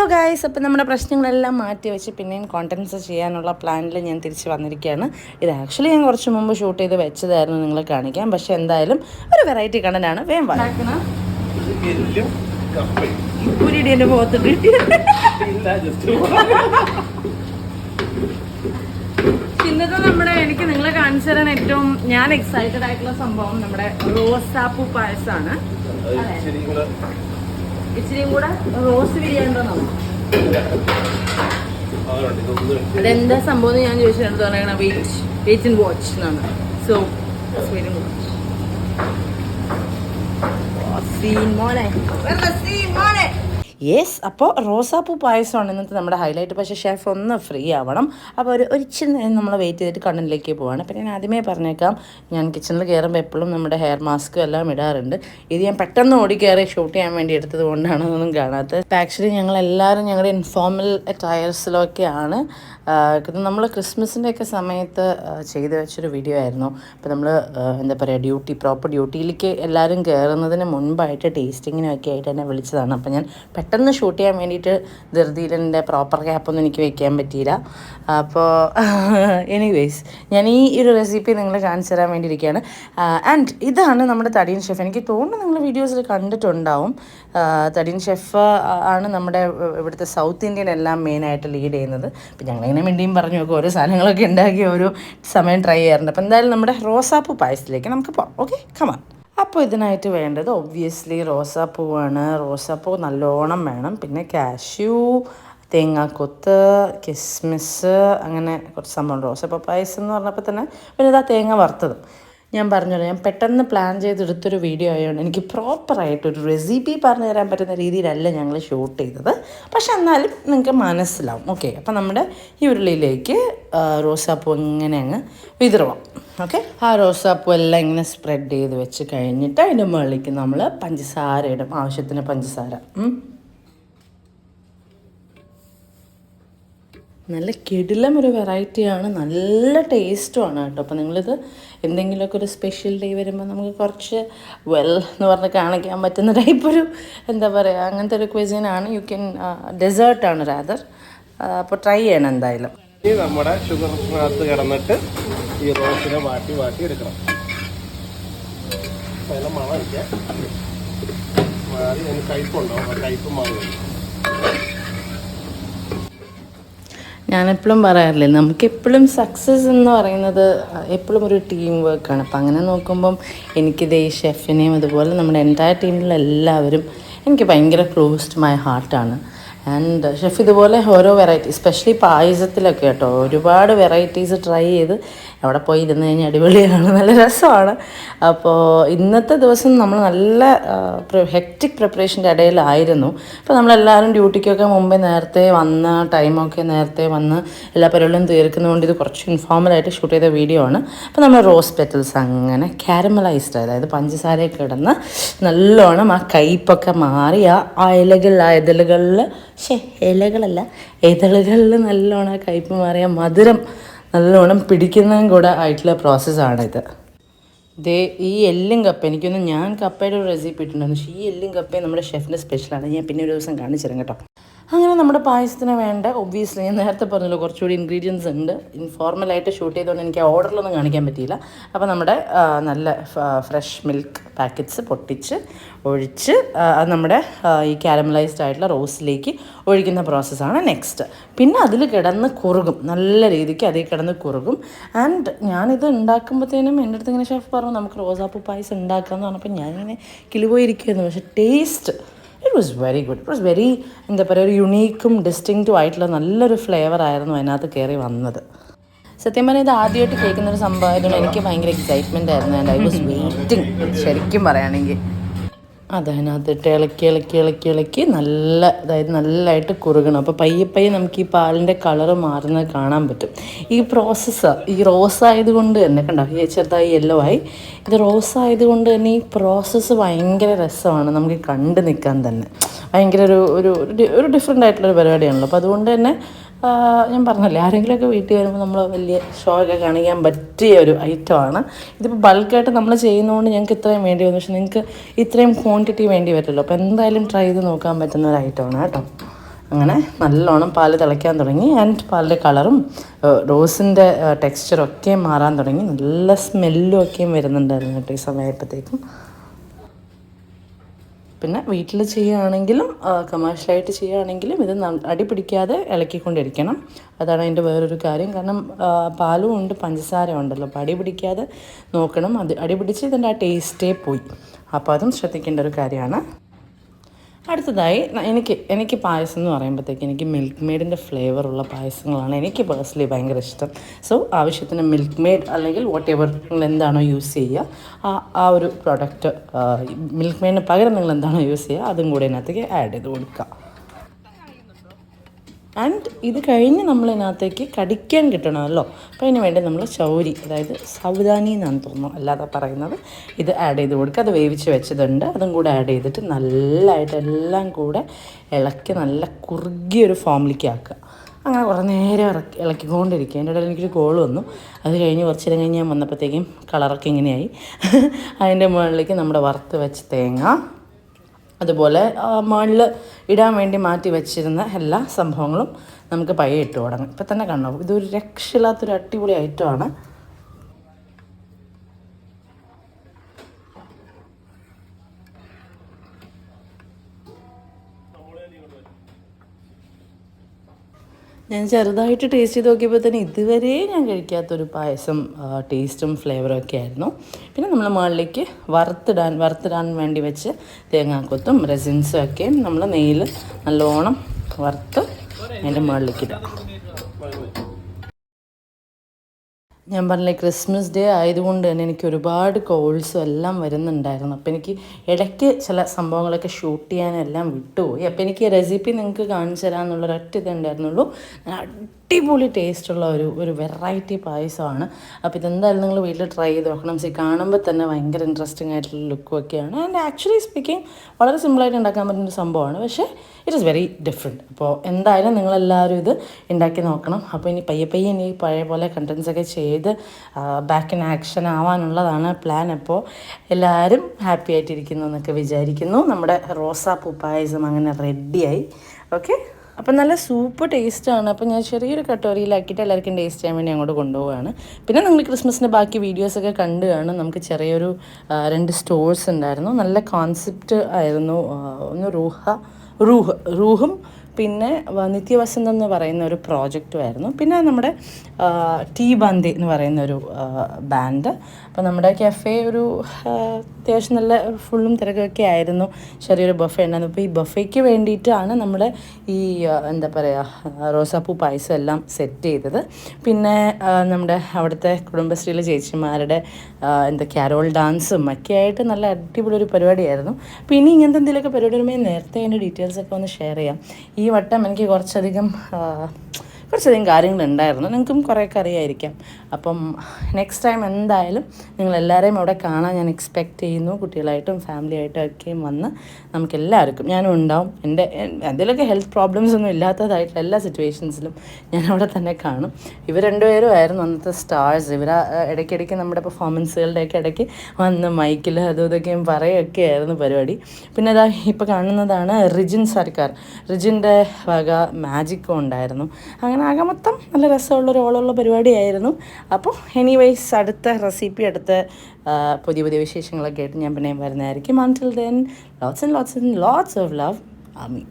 Hello guys അപ്പം നമ്മുടെ പ്രശ്നങ്ങളെല്ലാം മാറ്റി വെച്ച് പിന്നെയും കോണ്ടൻസ് ചെയ്യാനുള്ള പ്ലാനിൽ ഞാൻ തിരിച്ച് വന്നിരിക്കുകയാണ്. ഇത് ആക്ച്വലി ഞാൻ കുറച്ച് മുമ്പ് ഷൂട്ട് ചെയ്ത് വെച്ചതായിരുന്നു നിങ്ങളെ കാണിക്കാം പക്ഷേ എന്തായാലും ഒരു വെറൈറ്റി കണ്ടനാണ് വേം ഇന്നത്തെ നമ്മുടെ എനിക്ക് നിങ്ങളെ കാണിച്ചു തരാൻ ഏറ്റവും ഞാൻ എക്സൈറ്റഡ് ആയിട്ടുള്ള സംഭവം നമ്മുടെ റോസാപ്പൂ പായസമാണ്. ശരി കൂടെ റോസ് ഇതൊന്നും അതെന്താ സംഭവം ഞാൻ ചോദിച്ചിട്ടുണ്ട് പറയണ വെയിറ്റ് വെയിറ്റ് ആൻഡ് വാച്ച് എന്നാണ്. സോ വെയിറ്റ് വാച്ച് മോനെ. സീൻ മോനെ? യെസ് അപ്പോൾ റോസാപ്പൂ പായസമാണ് ഇന്നത്തെ നമ്മുടെ ഹൈലൈറ്റ് പക്ഷേ ഷെഫ് ഒന്ന് ഫ്രീ ആവണം. അപ്പോൾ ഒരു ഒരു ഇച്ചിരി നേരം നമ്മൾ വെയിറ്റ് ചെയ്തിട്ട് കണ്ണിലേക്ക് പോവാണ്. പിന്നെ ഞാൻ ആദ്യമേ പറഞ്ഞേക്കാം. ഞാൻ കിച്ചണിൽ കയറുമ്പോൾ എപ്പോഴും നമ്മുടെ ഹെയർ മാസ്കും എല്ലാം ഇടാറുണ്ട്. ഇത് ഞാൻ പെട്ടെന്ന് ഓടി കയറി ഷൂട്ട് ചെയ്യാൻ വേണ്ടി എടുത്തത് കൊണ്ടാണ് ഒന്നും കാണാത്തത് ആക്ച്വലി ഞങ്ങൾ എല്ലാവരും ഞങ്ങളുടെ ഇൻഫോർമൽ ടയർസിലൊക്കെയാണ് നമ്മൾ ക്രിസ്മസിന്റെ ഒക്കെ സമയത്ത് ചെയ്തു വെച്ചൊരു വീഡിയോ ആയിരുന്നു. അപ്പോൾ നമ്മൾ എന്താ പറയുക ഡ്യൂട്ടി പ്രോപ്പർ ഡ്യൂട്ടിയിലേക്ക് എല്ലാവരും കയറുന്നതിന് മുൻപായിട്ട് ടേസ്റ്റിങ്ങിനൊക്കെ ആയിട്ട് എന്നെ വിളിച്ചതാണ്. അപ്പോൾ ഞാൻ ഷൂട്ട് ചെയ്യാൻ വേണ്ടിയിട്ട് ധൃതിയിലെന്റെ പ്രോപ്പർ ക്യാപ്പൊന്നും എനിക്ക് വെക്കാൻ പറ്റിയില്ല. അപ്പോൾ എനിവേസ് ഞാൻ ഈ ഒരു റെസിപ്പി നിങ്ങൾ കാണിച്ചു തരാൻ വേണ്ടിയിരിക്കുകയാണ്. ആൻഡ് ഇതാണ് നമ്മുടെ തടിയൻ ഷെഫ് എനിക്ക് തോന്നുന്നു നിങ്ങൾ വീഡിയോസിൽ കണ്ടിട്ടുണ്ടാവും. തടിയൻ ഷെഫ് ആണ് നമ്മുടെ ഇവിടുത്തെ സൗത്ത് ഇന്ത്യൻ എല്ലാം മെയിനായിട്ട് ലീഡ് ചെയ്യുന്നത്. അപ്പം ഞങ്ങളിങ്ങനെ വേണ്ടിയും പറഞ്ഞു നോക്കും ഓരോ സാധനങ്ങളൊക്കെ ഉണ്ടാക്കി ഓരോ സമയം ട്രൈ ചെയ്യാറുണ്ട്. അപ്പം എന്തായാലും നമ്മുടെ റോസാപ്പൂ പായസത്തിലേക്ക് നമുക്ക് പോകാം. ഓക്കെ കമാൻ അപ്പോൾ ഇതിനായിട്ട് വേണ്ടത് ഒബ്വിയസ്ലി റോസാപ്പൂവാണ്. റോസാപ്പൂ നല്ലോണം വേണം. പിന്നെ കാഷ്യൂ തേങ്ങാക്കൊത്ത് കിസ്മിസ് അങ്ങനെ കുറച്ച് സംഭവം. റോസാപ്പൂ പായസം എന്ന് പറഞ്ഞപ്പോൾ തന്നെ പിന്നെ ഇതാ തേങ്ങ വറുത്തത്. ഞാൻ പറഞ്ഞല്ലോ ഞാൻ പെട്ടെന്ന് പ്ലാൻ ചെയ്തെടുത്തൊരു വീഡിയോ ആയതുകൊണ്ട് എനിക്ക് പ്രോപ്പറായിട്ടൊരു റെസിപ്പി പറഞ്ഞു തരാൻ പറ്റുന്ന രീതിയിലല്ല ഞങ്ങൾ ഷൂട്ട് ചെയ്തത്. പക്ഷെ എന്നാലും നിങ്ങൾക്ക് മനസ്സിലാവും. ഓക്കെ അപ്പം നമ്മുടെ ഈ ഉരുളിയിലേക്ക് റോസാപ്പൂ ഇങ്ങനെ അങ്ങ് വിതറുവാം. ഓക്കെ. ആ റോസാപ്പൂ എല്ലാം ഇങ്ങനെ സ്പ്രെഡ് ചെയ്ത് വെച്ച് കഴിഞ്ഞിട്ട് അതിന്റെ മുകളിലേക്ക് നമ്മൾ പഞ്ചസാര ഇടും. ആവശ്യത്തിന് പഞ്ചസാര. നല്ല കിടിലം ഒരു വെറൈറ്റിയാണ് നല്ല ടേസ്റ്റുമാണ് കേട്ടോ. അപ്പോൾ നിങ്ങളിത് എന്തെങ്കിലുമൊക്കെ ഒരു സ്പെഷ്യൽ ഡേ വരുമ്പോൾ നമുക്ക് കുറച്ച് വെൽ എന്ന് പറഞ്ഞ് കാണിക്കാൻ പറ്റുന്ന ടൈപ്പ് ഒരു എന്താ പറയുക അങ്ങനത്തെ ഒരു ക്വസിനാണ് യു ക്യാൻ ഡെസേർട്ടാണ് റാദർ അപ്പോൾ ട്രൈ ചെയ്യണം എന്തായാലും. നമ്മുടെ ഷുഗർ കിടന്നിട്ട് ഈ റോസിനെ വാട്ടി വാട്ടി എടുക്കണം. അതിനെ മണം ഇരിക്കാം മാറി അതിന് കയ്പുണ്ടോ ആ കയ്പ് മാറി ഞാനെപ്പോഴും പറയാറില്ലേ നമുക്കെപ്പോഴും സക്സസ് എന്ന് പറയുന്നത് എപ്പോഴും ഒരു ടീം വർക്കാണ് അപ്പം അങ്ങനെ നോക്കുമ്പം എനിക്കിത് ഈ ഷെഫിനെയും അതുപോലെ നമ്മുടെ എന്റയർ ടീമിലുള്ള എല്ലാവരും എനിക്ക് ഭയങ്കര ക്ലോസ്ഡ് മൈ ഹാർട്ടാണ് ആൻഡ് ഷെഫ് ഇതുപോലെ ഓരോ വെറൈറ്റി സ്പെഷ്യലി പായസത്തിലൊക്കെ കേട്ടോ. ഒരുപാട് വെറൈറ്റീസ് ട്രൈ ചെയ്ത് അവിടെ പോയി ഇരുന്ന് കഴിഞ്ഞാൽ അടിപൊളിയാണ്. നല്ല രസമാണ്. അപ്പോൾ ഇന്നത്തെ ദിവസം നമ്മൾ നല്ല ഹെക്റ്റിക് പ്രിപ്പറേഷന്റെ ഇടയിലായിരുന്നു. അപ്പോൾ നമ്മളെല്ലാവരും ഡ്യൂട്ടിക്കൊക്കെ മുമ്പേ നേരത്തെ വന്ന് ടൈമൊക്കെ നേരത്തെ വന്ന് എല്ലാ പരിപാടികളും തീർക്കുന്നതുകൊണ്ട് ഇത് കുറച്ച് ഇൻഫോർമലായിട്ട് ഷൂട്ട് ചെയ്ത വീഡിയോ ആണ്. അപ്പോൾ നമ്മൾ റോസ് പെറ്റൽസ് അങ്ങനെ കാരമലൈസ്ഡ് അതായത് പഞ്ചസാരയൊക്കെ ഇടുന്ന നല്ലോണം ആ കയ്പൊക്കെ മാറി ആ ആ ഇലകളിൽ ആ ഇതളുകളിൽ ശേ ഇലകളല്ല. ഇതളുകളിൽ നല്ലോണം കയ്പ് മാറിയ മധുരം നല്ലോണം പിടിക്കുന്നതും കൂടെ ആയിട്ടുള്ള പ്രോസസ്സാണിത് ദേ ഈ എല്ലും കപ്പ എനിക്കൊന്ന് ഞാൻ കപ്പയുടെ ഒരു റെസിപ്പി ഇട്ടിട്ടുണ്ടായിരുന്നു. പക്ഷേ ഈ എല്ലും കപ്പയും നമ്മുടെ ഷെഫിന്റെ സ്പെഷ്യലാണ് ഞാൻ പിന്നെ ഒരു ദിവസം കാണിച്ചിരുന്നു കേട്ടോ. അങ്ങനെ നമ്മുടെ പായസത്തിന് വേണ്ട ഒബ്വിയസ്ലി ഞാൻ നേരത്തെ പറഞ്ഞല്ലോ കുറച്ചുകൂടി ഇൻഗ്രീഡിയൻസ് ഉണ്ട്. ഇൻഫോർമൽ ആയിട്ട് ഷൂട്ട് ചെയ്തുകൊണ്ട് എനിക്ക് ഓർഡറിലൊന്നും കാണിക്കാൻ പറ്റിയില്ല. അപ്പോൾ നമ്മുടെ നല്ല ഫ്രഷ് മിൽക്ക് പാക്കറ്റ്സ് പൊട്ടിച്ച് ഒഴിച്ച് നമ്മുടെ ഈ കാരമലൈസ്ഡ് ആയിട്ടുള്ള റോസിലേക്ക് ഒഴിക്കുന്ന പ്രോസസ്സാണ് നെക്സ്റ്റ് പിന്നെ അതിൽ കിടന്ന് കുറുകും. നല്ല രീതിക്ക് അതിൽ കിടന്ന് കുറുകും. ആൻഡ് ഞാനിത് ഉണ്ടാക്കുമ്പോഴത്തേനും എന്റെ അടുത്ത് ഇങ്ങനെ ഷെഫ് പറഞ്ഞു നമുക്ക് റോസാപ്പൂ പായസം ഉണ്ടാക്കാമെന്ന് പറഞ്ഞപ്പോൾ ഞാനിങ്ങനെ കിളിപോയിരിക്കുമായിരുന്നു പക്ഷേ taste it was very good it was very എന്താ പറയുക ഒരു യുണീക്കും ഡിസ്റ്റിങ്റ്റും ആയിട്ടുള്ള നല്ലൊരു ഫ്ലേവർ ആയിരുന്നു അതിനകത്ത് കയറി വന്നത്. സത്യം പറഞ്ഞാൽ ഇത് ആദ്യമായിട്ട് കേൾക്കുന്ന ഒരു സംഭവമായതുകൊണ്ട് എനിക്ക് ഭയങ്കര എക്സൈറ്റ്മെന്റ് ആയിരുന്നു. ആൻഡ് ഐ വാസ് വെയിറ്റിംഗ് ശരിക്കും പറയുകയാണെങ്കിൽ. അതിനകത്തിട്ട് ഇളക്കി ഇളക്കി ഇളക്കി ഇളക്കി നല്ല അതായത് നല്ലതായിട്ട് കുറുകണം. അപ്പോൾ പയ്യെ പയ്യെ നമുക്ക് ഈ പാലിന്റെ കളറ് മാറുന്നത് കാണാൻ പറ്റും. ഈ പ്രോസസ്സ് ഈ റോസ് ആയതുകൊണ്ട് തന്നെ കണ്ടോ ഈ ചെറുതായി യെല്ലോ ആയി. ഇത് റോസ് ആയതുകൊണ്ട് തന്നെ ഈ പ്രോസസ്സ് ഭയങ്കര രസമാണ് നമുക്ക് കണ്ടു നിൽക്കാൻ തന്നെ. ഭയങ്കര ഒരു ഒരു ഒരു- ഡിഫറെന്റ് ആയിട്ടുള്ളൊരു പരിപാടിയാണല്ലോ. അപ്പോൾ അതുകൊണ്ട് തന്നെ ഞാൻ പറഞ്ഞല്ലേ ആരെങ്കിലുമൊക്കെ വീട്ടിൽ വരുമ്പോൾ നമ്മൾ വലിയ ഷോ ഒക്കെ കാണിക്കാൻ പറ്റിയ ഒരു ഐറ്റമാണ് ഇതിപ്പോൾ ബൾക്കായിട്ട് നമ്മൾ ചെയ്യുന്നതുകൊണ്ട് ഞങ്ങൾക്ക് ഇത്രയും വേണ്ടി വന്നു. പക്ഷെ നിങ്ങൾക്ക് ഇത്രയും ക്വാണ്ടിറ്റി വേണ്ടി വരില്ലല്ലോ. അപ്പോൾ എന്തായാലും ട്രൈ ചെയ്ത് നോക്കാൻ പറ്റുന്ന ഒരു ഐറ്റമാണ് കേട്ടോ. അങ്ങനെ നല്ലോണം പാൽ തിളയ്ക്കാൻ തുടങ്ങി. ആൻഡ് പാലിന്റെ കളറും റോസിന്റെ ടെക്സ്ചറൊക്കെ മാറാൻ തുടങ്ങി. നല്ല സ്മെല്ലും ഒക്കെയും വരുന്നുണ്ടായിരുന്നു കേട്ടോ ഈ സമയപ്പോഴത്തേക്കും പിന്നെ വീട്ടിൽ ചെയ്യുകയാണെങ്കിലും കമേഴ്ഷ്യലായിട്ട് ചെയ്യുകയാണെങ്കിലും ഇത് അടി പിടിക്കാതെ ഇളക്കിക്കൊണ്ടിരിക്കണം. അതാണ് അതിന്റെ വേറൊരു കാര്യം. കാരണം പാലും ഉണ്ട് പഞ്ചസാര ഉണ്ടല്ലോ. അപ്പോൾ അടി പിടിക്കാതെ നോക്കണം. അത് അടി പിടിച്ച് ഇതിന്റെ ആ ടേസ്റ്റേ പോയി. അപ്പോൾ അതും ശ്രദ്ധിക്കേണ്ട ഒരു കാര്യമാണ്. അടുത്തതായി എനിക്ക് എനിക്ക് പായസം എന്ന് പറയുമ്പോഴത്തേക്ക് എനിക്ക് മിൽക്ക് മെയ്ഡിന്റെ ഫ്ലേവറുള്ള പായസങ്ങളാണ് എനിക്ക് പേഴ്സണലി ഭയങ്കര ഇഷ്ടം. സോ ആവശ്യത്തിന് മിൽക്ക് മെയ്ഡ് അല്ലെങ്കിൽ വാട്ട് എവർ നിങ്ങൾ എന്താണോ യൂസ് ചെയ്യുക ആ ഒരു പ്രോഡക്റ്റ് മിൽക്ക് മെയ്ഡിന് പകരം നിങ്ങൾ എന്താണോ യൂസ് ചെയ്യുക അതും കൂടെ ഇതിനകത്തേക്ക് ആഡ് ചെയ്ത് കൊടുക്കുക. ആൻഡ് ഇത് കഴിഞ്ഞ് നമ്മൾ ഇതിനകത്തേക്ക് കടിക്കാൻ കിട്ടണമല്ലോ. അപ്പോൾ അതിന് വേണ്ടി നമ്മൾ ചൗരി അതായത് സൗദാനി എന്നാണ് തോന്നുന്നു. അല്ലാതെ പറയുന്നത്. ഇത് ആഡ് ചെയ്ത് കൊടുക്കുക. അത് വേവിച്ച് വെച്ചതുണ്ട്. അതും കൂടെ ആഡ് ചെയ്തിട്ട് നല്ലതായിട്ട് എല്ലാം കൂടെ ഇളക്കി നല്ല കുറുകിയൊരു ഫോമിലേക്ക് ആക്കുക. അങ്ങനെ കുറേ നേരം ഇറക്കി ഇളക്കിക്കൊണ്ടിരിക്കുക. അതിന്റെ ഇടയിൽ എനിക്കൊരു കോൾ വന്നു. അത് കഴിഞ്ഞ് കുറച്ച് നേരം കഴിഞ്ഞ് ഞാൻ വന്നപ്പോഴത്തേക്കും കളറൊക്കെ ഇങ്ങനെയായി. അതിന്റെ മുകളിലേക്ക് നമ്മുടെ വറുത്ത് വെച്ച് തേങ്ങ. അതുപോലെ മണ്ണിൽ ഇടാൻ വേണ്ടി മാറ്റി വെച്ചിരുന്ന എല്ലാ സംഭവങ്ങളും നമുക്ക് പയ്യെ ഇട്ട് തുടങ്ങും. ഇപ്പം തന്നെ കണ്ടോ ഇതൊരു രക്ഷയില്ലാത്തൊരു അടിപൊളി ഐറ്റമാണ് ഞാൻ ചെറുതായിട്ട് ടേസ്റ്റ് ചെയ്ത് നോക്കിയപ്പോൾ തന്നെ ഇതുവരെ ഞാൻ കഴിക്കാത്തൊരു പായസം ടേസ്റ്റും ഫ്ലേവറും ഒക്കെ ആയിരുന്നു. പിന്നെ നമ്മൾ മുകളിലേക്ക് വറുത്തിടാൻ വറുത്തിടാൻ വേണ്ടി വെച്ച് തേങ്ങാക്കൊത്തും റെസിൻസും ഒക്കെ നമ്മൾ നെയ്യിൽ നല്ലോണം വറുത്ത് അതിന്റെ മുകളിലേക്ക് ഇടാം ഞാൻ പറഞ്ഞില്ലേ ക്രിസ്മസ് ഡേ ആയതുകൊണ്ട് തന്നെ എനിക്ക് ഒരുപാട് കോൾസും എല്ലാം വരുന്നുണ്ടായിരുന്നു. അപ്പോൾ എനിക്ക് ഇടയ്ക്ക് ചില സംഭവങ്ങളൊക്കെ ഷൂട്ട് ചെയ്യാനെല്ലാം വിട്ടുപോയി. അപ്പോൾ എനിക്ക് റെസിപ്പി നിങ്ങൾക്ക് കാണിച്ചു തരാമെന്നുള്ളൊരൊറ്റ ഒറ്റ ഇതേ ഉണ്ടായിരുന്നുള്ളൂ നല്ല അടിപൊളി ടേസ്റ്റുള്ള ഒരു ഒരു വെറൈറ്റി പായസമാണ്. അപ്പോൾ ഇതെന്തായാലും നിങ്ങൾ വീട്ടിൽ ട്രൈ ചെയ്ത് നോക്കണം. സി കാണുമ്പോൾ തന്നെ ഭയങ്കര ഇൻട്രസ്റ്റിംഗ് ആയിട്ടുള്ള ലുക്കും ഒക്കെയാണ്. ആൻഡ് ആക്ച്വലി സ്പീക്കിംഗ് വളരെ സിമ്പിളായിട്ട് ഉണ്ടാക്കാൻ പറ്റുന്ന ഒരു സംഭവമാണ്. പക്ഷേ ഇറ്റ് ഈസ് വെരി ഡിഫറെന്റ് അപ്പോൾ എന്തായാലും നിങ്ങളെല്ലാവരും ഇത് ഉണ്ടാക്കി നോക്കണം. അപ്പോൾ ഇനി പയ്യെ പയ്യെ ഇനി പഴയ പോലെ കണ്ടൻസ് ഒക്കെ ചെയ്ത് ബാക്ക് ഇൻ ആക്ഷൻ ആവാനുള്ളതാണ് പ്ലാൻ അപ്പോൾ എല്ലാവരും ഹാപ്പി ആയിട്ടിരിക്കുന്നു എന്നൊക്കെ വിചാരിക്കുന്നു. നമ്മുടെ റോസാപ്പൂ പായസം അങ്ങനെ റെഡിയായി ഓക്കെ അപ്പം നല്ല സൂപ്പർ ടേസ്റ്റാണ്. അപ്പം ഞാൻ ചെറിയൊരു കട്ടോറിയിലാക്കിയിട്ട് എല്ലാവർക്കും ടേസ്റ്റ് ചെയ്യാൻ വേണ്ടി അങ്ങോട്ട് കൊണ്ടുപോവുകയാണ് പിന്നെ നമ്മൾ ക്രിസ്മസിന്റെ ബാക്കി വീഡിയോസൊക്കെ കണ്ടു കാണും. നമുക്ക് ചെറിയൊരു രണ്ട് സ്റ്റോഴ്സ് ഉണ്ടായിരുന്നു. നല്ല കോൺസെപ്റ്റ് ആയിരുന്നു ഒന്ന് റൂഹ റൂഹ് റൂഹും പിന്നെ നിത്യവസന്തം എന്ന് പറയുന്ന ഒരു പ്രോജക്റ്റും ആയിരുന്നു. പിന്നെ നമ്മുടെ ടി ബന്ദി എന്ന് പറയുന്ന ഒരു ബാൻഡ് അപ്പോൾ നമ്മുടെ കഫേ ഒരു അത്യാവശ്യം നല്ല ഫുള്ളും തിരക്കൊക്കെ ആയിരുന്നു. ചെറിയൊരു ബഫേ ഉണ്ടായിരുന്നു. അപ്പോൾ ഈ ബഫേക്ക് വേണ്ടിയിട്ടാണ് നമ്മുടെ ഈ എന്താ പറയുക റോസാപ്പൂ പായസം എല്ലാം സെറ്റ് ചെയ്തത്. പിന്നെ നമ്മുടെ അവിടുത്തെ കുടുംബശ്രീയിലെ ചേച്ചിമാരുടെ എന്താ കാരോൾ ഡാൻസും ഒക്കെ ആയിട്ട് നല്ല അടിപൊളി ഒരു പരിപാടിയായിരുന്നു. പിന്നെ ഇങ്ങനത്തെ എന്തെങ്കിലുമൊക്കെ പരിപാടി വരുമ്പോൾ നേരത്തെ അതിന്റെ ഡീറ്റെയിൽസ് ഒക്കെ ഒന്ന് ഷെയർ ചെയ്യാം. ഈ വട്ടം എനിക്ക് കുറച്ചധികം കുറച്ചധികം കാര്യങ്ങളുണ്ടായിരുന്നു. നിങ്ങൾക്കും കുറേയൊക്കെ അറിയായിരിക്കാം. അപ്പം നെക്സ്റ്റ് ടൈം എന്തായാലും നിങ്ങൾ എല്ലാവരെയും അവിടെ കാണാൻ ഞാൻ എക്സ്പെക്റ്റ് ചെയ്യുന്നു. കുട്ടികളായിട്ടും ഫാമിലി ആയിട്ടും ഒക്കെയും വന്ന് നമുക്ക് എല്ലാവർക്കും ഞാനും ഉണ്ടാവും. എന്റെ എന്തെങ്കിലുമൊക്കെ ഹെൽത്ത് പ്രോബ്ലംസ് ഒന്നും ഇല്ലാത്തതായിട്ടുള്ള എല്ലാ സിറ്റുവേഷൻസിലും ഞാൻ അവിടെ തന്നെ കാണും. ഇവർ രണ്ടുപേരും ആയിരുന്നു അന്നത്തെ സ്റ്റാർസ് ഇവർ ഇടയ്ക്കിടയ്ക്ക് നമ്മുടെ പെർഫോമൻസുകളുടെയൊക്കെ ഇടയ്ക്ക് വന്ന് മൈക്കിൽ അതും ഇതൊക്കെയും പറയുകയൊക്കെ ആയിരുന്നു പരിപാടി. പിന്നെ അതാ ഇപ്പോൾ കാണുന്നതാണ് റിജിൻ സർക്കാർ. റിജിന്റെ വക മാജിക്കും ഉണ്ടായിരുന്നു. അങ്ങനെ ആകെ മൊത്തം നല്ല രസമുള്ളൊരു ഓളമുള്ള പരിപാടിയായിരുന്നു. അപ്പോൾ എനിവൈസ് അടുത്ത റെസിപ്പി അടുത്ത പുതിയ പുതിയ വിശേഷങ്ങളൊക്കെ ആയിട്ട് ഞാൻ പിന്നെ വരുന്നതായിരിക്കും. Until then lots and lots and lots of love Ami